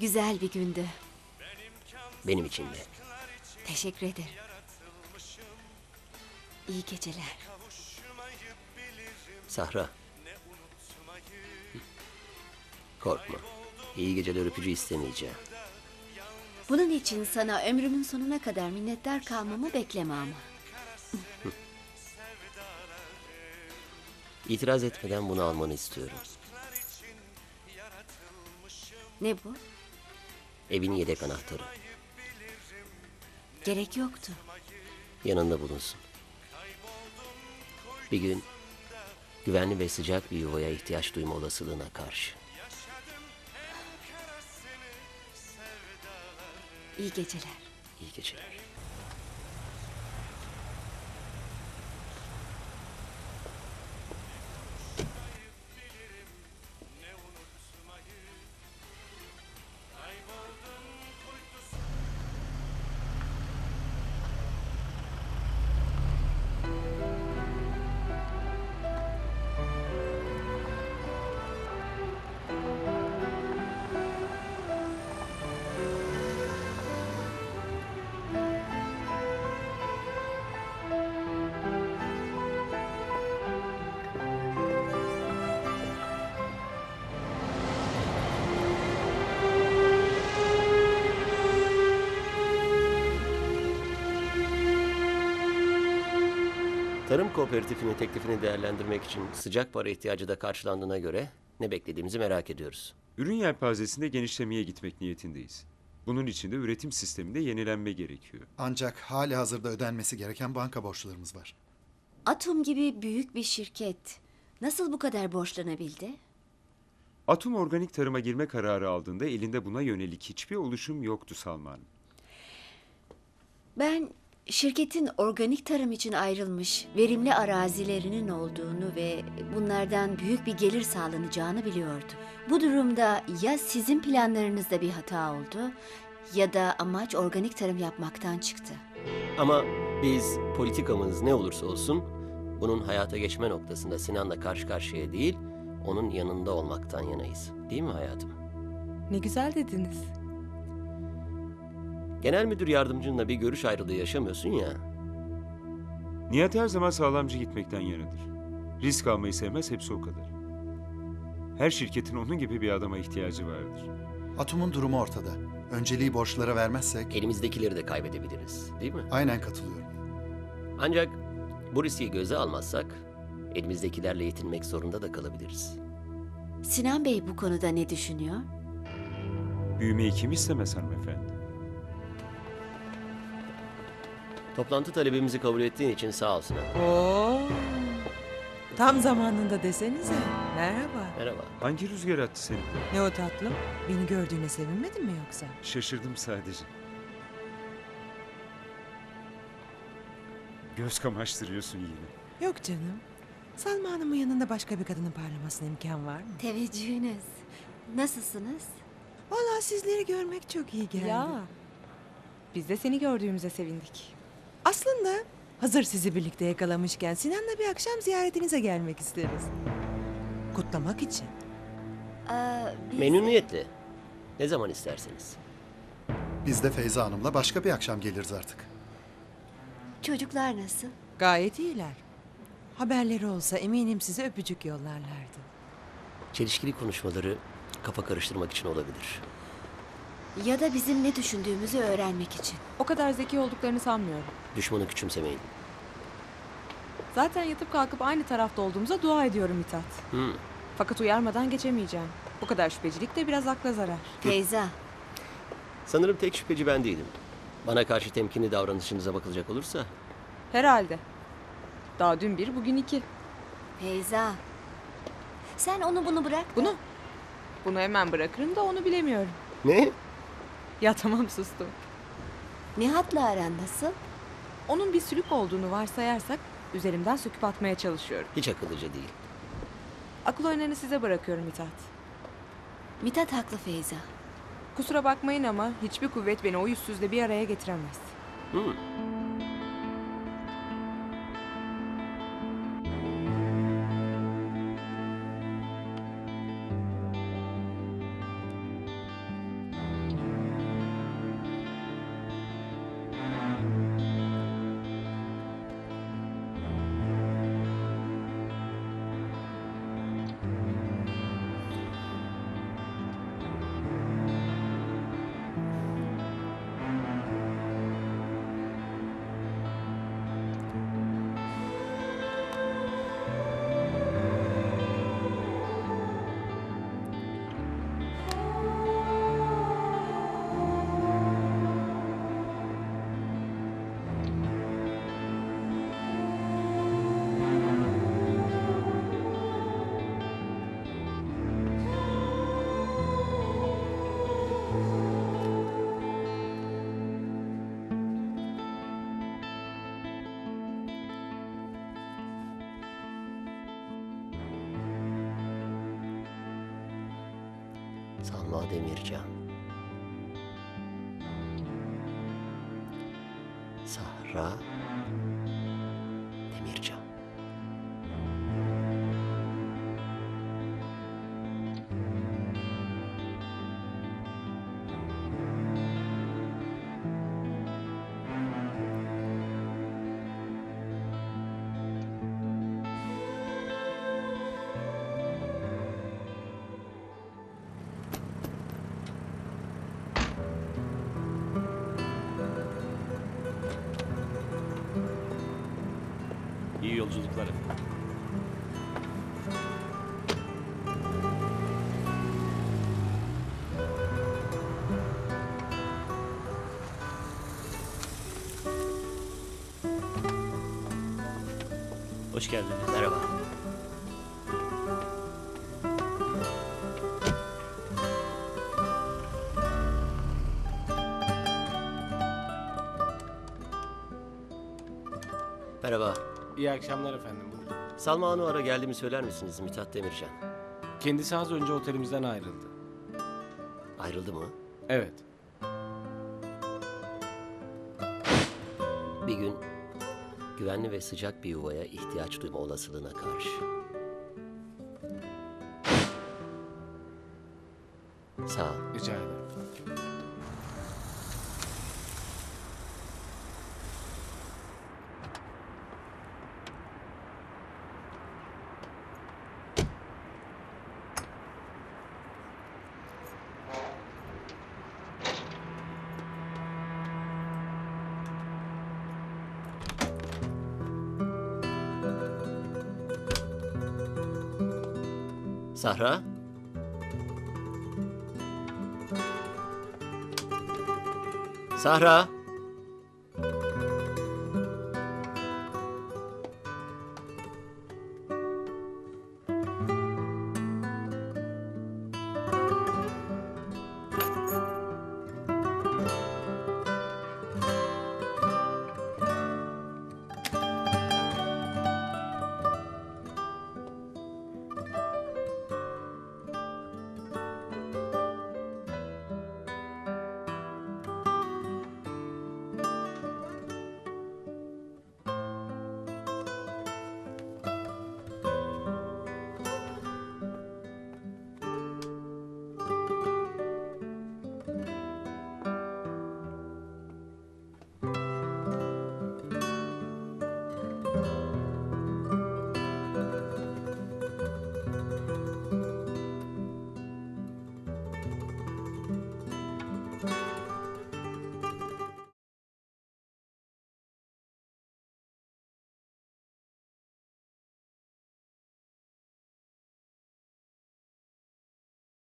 Güzel bir gündü. Benim için de. Teşekkür ederim. İyi geceler. Sahra. Korkma. İyi geceler öpücü istemeyeceğim. Bunun için sana ömrümün sonuna kadar minnettar kalmamı bekleme ama. İtiraz etmeden bunu almanı istiyorum. Ne bu? Evin yedek anahtarı. Gerek yoktu. Yanında bulunsun. Bir gün güvenli ve sıcak bir yuvaya ihtiyaç duyma olasılığına karşı. İyi geceler. İyi geceler. Kooperatifinin teklifini değerlendirmek için sıcak para ihtiyacı da karşılandığına göre ne beklediğimizi merak ediyoruz. Ürün yelpazesinde genişlemeye gitmek niyetindeyiz. Bunun için de üretim sisteminde yenilenme gerekiyor. Ancak hali hazırda ödenmesi gereken banka borçlarımız var. Atom gibi büyük bir şirket nasıl bu kadar borçlanabildi? Atom organik tarıma girme kararı aldığında elinde buna yönelik hiçbir oluşum yoktu Salman. Ben şirketin organik tarım için ayrılmış verimli arazilerinin olduğunu ve bunlardan büyük bir gelir sağlanacağını biliyordum. Bu durumda ya sizin planlarınızda bir hata oldu ya da amaç organik tarım yapmaktan çıktı. Ama biz politikamız ne olursa olsun bunun hayata geçme noktasında Sinan'la karşı karşıya değil, onun yanında olmaktan yanayız. Değil mi hayatım? Ne güzel dediniz. Genel müdür yardımcınla bir görüş ayrılığı yaşamıyorsun ya. Nihat her zaman sağlamcı gitmekten yanadır. Risk almayı sevmez hepsi o kadar. Her şirketin onun gibi bir adama ihtiyacı vardır. Atom'un durumu ortada. Önceliği borçlara vermezsek Elimizdekileri de kaybedebiliriz. Değil mi? aynen katılıyorum. Ancak bu riski göze almazsak elimizdekilerle yetinmek zorunda da kalabiliriz. Sinan Bey bu konuda ne düşünüyor? Büyümeyi kim istemez hanımefendi? Toplantı talebimizi kabul ettiğin için sağ ol Sinan. Oo. Tam zamanında desenize. Merhaba. Merhaba. Hangi rüzgar attı seni? Ne o tatlım? Beni gördüğüne sevinmedin mi yoksa? Şaşırdım sadece. Göz kamaştırıyorsun yine. Yok canım. Salma Hanım'ın yanında başka bir kadının parlamasına imkan var mı? Teveccühünüz. Nasılsınız? Vallahi sizleri görmek çok iyi geldi. Ya. Biz de seni gördüğümüze sevindik. Aslında hazır sizi birlikte yakalamışken Sinan'la bir akşam ziyaretinize gelmek isteriz. Kutlamak için. Aa, biz- Memnuniyetle. Ne zaman isterseniz. Biz de Feyza Hanım'la başka bir akşam geliriz artık. Çocuklar nasıl? Gayet iyiler. Haberleri olsa eminim size öpücük yollarlardı. Çelişkili konuşmaları kafa karıştırmak için olabilir. Ya da bizim ne düşündüğümüzü öğrenmek için. O kadar zeki olduklarını sanmıyorum. Düşmanı küçümsemeyin. Zaten yatıp kalkıp aynı tarafta olduğumuza dua ediyorum Mithat. Hmm. Fakat uyarmadan geçemeyeceğim. Bu kadar şüphecilik de biraz akla zarar. Feyza, Sanırım tek şüpheci ben değilim. Bana karşı temkinli davranışınıza bakılacak olursa Herhalde. Daha dün bir, bugün iki. Feyza. Sen onu bunu bırak. da- Bunu? Bunu hemen bırakırım da onu bilemiyorum. Ne? Ya tamam sustum. Nihat'la aran nasıl? Onun bir sülük olduğunu varsayarsak üzerimden söküp atmaya çalışıyorum. Hiç akıllıca değil. Akıl oyunlarını size bırakıyorum Mithat. Mithat haklı Feyza. Kusura bakmayın ama hiçbir kuvvet beni o yüzsüzle bir araya getiremez. Hmm. Salma Demircan. Sahra İyi yolculuklar efendim. İyi akşamlar efendim. Buyurun. Salma Anuar'a geldiğimi söyler misiniz Mithat Demircan? Kendisi az önce otelimizden ayrıldı. Ayrıldı mı? Evet. Bir gün güvenli ve sıcak bir yuvaya ihtiyaç duyma olasılığına karşı. Sağ ol. Rica ederim. Sahra? Sahra?